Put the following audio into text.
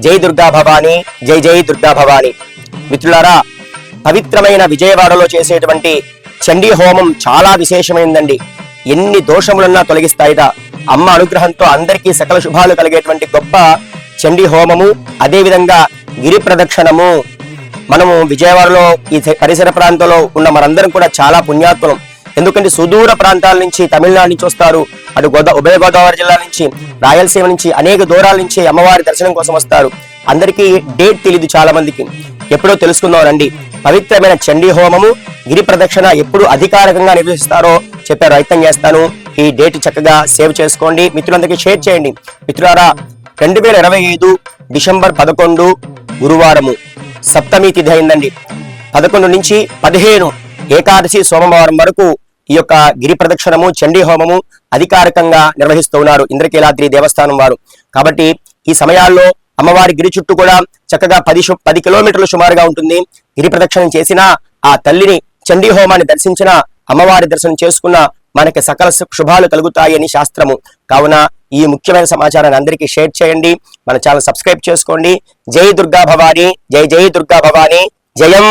జై దుర్గా భవానీ జై జై దుర్గా భవానీ. మిత్రులారా పవిత్రమైన విజయవాడలో చేసేటువంటి చండీ హోమం చాలా విశేషమైందండి. ఎన్ని దోషములున్నా తొలగిస్తాయిదా? అమ్మ అనుగ్రహంతో అందరికీ సకల శుభాలు కలిగేటువంటి గొప్ప చండీ హోమము అదే విధంగా గిరి ప్రదక్షిణము. మనము విజయవాడలో ఈ పరిసర ప్రాంతంలో ఉన్న మనందరం కూడా చాలా పుణ్యాత్ములం. ఎందుకంటే సుదూర ప్రాంతాల నుంచి తమిళనాడు నుంచి వస్తారు. అటు గోదా ఉభయ గోదావరి జిల్లా నుంచి రాయలసీమ నుంచి అనేక దూరాల నుంచి అమ్మవారి దర్శనం కోసం వస్తారు. అందరికీ డేట్ తెలియదు చాలా మందికి ఎప్పుడో తెలుసుకుందాం రండి. పవిత్రమైన చండీ హోమము గిరి ప్రదక్షిణ ఎప్పుడు అధికారికంగా నిర్వహిస్తారో చెప్పే ప్రయత్నం చేస్తాను. ఈ డేట్ చక్కగా సేవ్ చేసుకోండి. మిత్రులందరికీ షేర్ చేయండి. మిత్రులారా రెండు వేల ఇరవై ఐదు డిసెంబర్ పదకొండు గురువారము సప్తమి తిథి అయిందండి. పదకొండు నుంచి పదిహేను ఏకాదశి సోమవారం వరకు ఈ యొక్క గిరి ప్రదక్షిణము చండీ హోమము అధికారికంగా నిర్వహిస్తూ ఉన్నారు. ఇంద్రకీలాద్రి దేవస్థానం వారు. కాబట్టి ఈ సమయాల్లో అమ్మవారి గిరి చుట్టూ కూడా చక్కగా పది పది కిలోమీటర్లు సుమారుగా ఉంటుంది. గిరి ప్రదక్షిణం చేసినా ఆ తల్లిని చండీ హోమాన్ని దర్శించిన అమ్మవారి దర్శనం చేసుకున్న మనకి సకల శుభాలు కలుగుతాయని శాస్త్రము. కావున ఈ ముఖ్యమైన సమాచారాన్ని అందరికీ షేర్ చేయండి. మన ఛానల్ సబ్స్క్రైబ్ చేసుకోండి. జై దుర్గా భవానీ జై జై దుర్గా భవానీ జయం!